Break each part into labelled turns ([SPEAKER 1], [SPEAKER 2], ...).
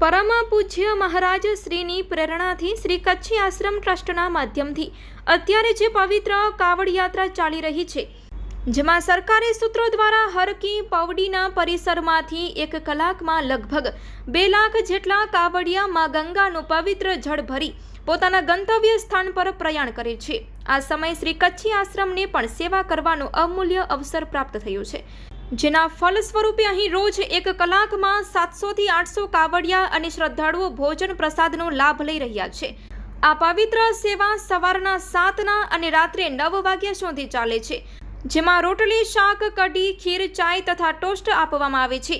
[SPEAKER 1] પરમ પૂજ્ય મહારાજ શ્રીની પ્રેરણાથી શ્રી કચ્છી આશ્રમ ટ્રસ્ટના માધ્યમથી અત્યારે જે પવિત્ર કાવડ યાત્રા ચાલી રહી છે, જેમાં સરકારી સૂત્રો દ્વારા હરકી પવડીના પરિસરમાંથી એક કલાકમાં લગભગ બે લાખ જેટલા કાવડિયામાં ગંગાનું પવિત્ર જળ ભરી પોતાના ગંતવ્ય સ્થાન પર પ્રયાણ કરે છે. આ સમય શ્રી કચ્છી આશ્રમને પણ સેવા કરવાનો અમૂલ્ય અવસર પ્રાપ્ત થયો છે. જેના ફલ સ્વરૂપે અહીં રોજ એક કલાકમાં સાતસોથી આઠસો કાવડિયા અને શ્રદ્ધાળુઓ ભોજન પ્રસાદનો લાભ લઈ રહ્યા છે. આ પવિત્ર સેવા સવારના સાતના અને રાત્રે નવ વાગ્યા સુધી ચાલે છે. જેમાં રોટલી, શાક, કઢી, ખીર, ચાય તથા ટોસ્ટ આપવામાં આવે છે.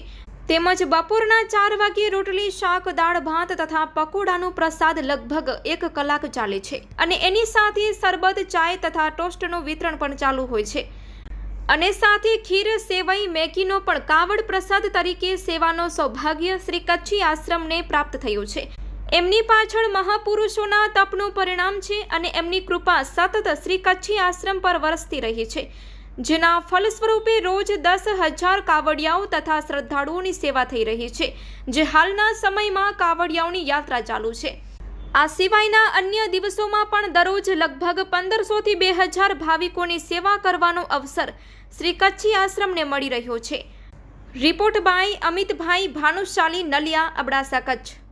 [SPEAKER 1] તેમજ બપોરના ચાર વાગ્યે રોટલી, શાક, દાળ, ભાત તથા પકોડાનો પ્રસાદ લગભગ એક કલાક ચાલે છે. અને એની સાથે શરબત, ચાય તથા ટોસ્ટનું વિતરણ પણ ચાલુ હોય છે. અને સાથે ખીર સેવઈ મેગીનો પણ કાવડ પ્રસાદ તરીકે સેવાનો સૌભાગ્ય શ્રી કચ્છી આશ્રમને પ્રાપ્ત થયું છે. એમની પાછળ મહાપુરુષોના તપનું પરિણામ છે અને એમની કૃપા સતત શ્રી કચ્છી આશ્રમ પર વરસતી રહી છે. જેના ફલ સ્વરૂપે રોજ દસ હજાર કાવડિયાઓ તથા શ્રદ્ધાળુઓની સેવા થઈ રહી છે. જે હાલના સમયમાં કાવડિયાઓની યાત્રા ચાલુ છે. આ સિવાયના અન્ય દિવસોમાં પણ દરરોજ લગભગ પંદરસોથી બે હજાર ભાવિકોની સેવા કરવાનો અવસર શ્રી કચ્છી આશ્રમને મળી રહ્યો છે. Report by Amitbhai Bhanushali Naliya, Abdasa Kutch.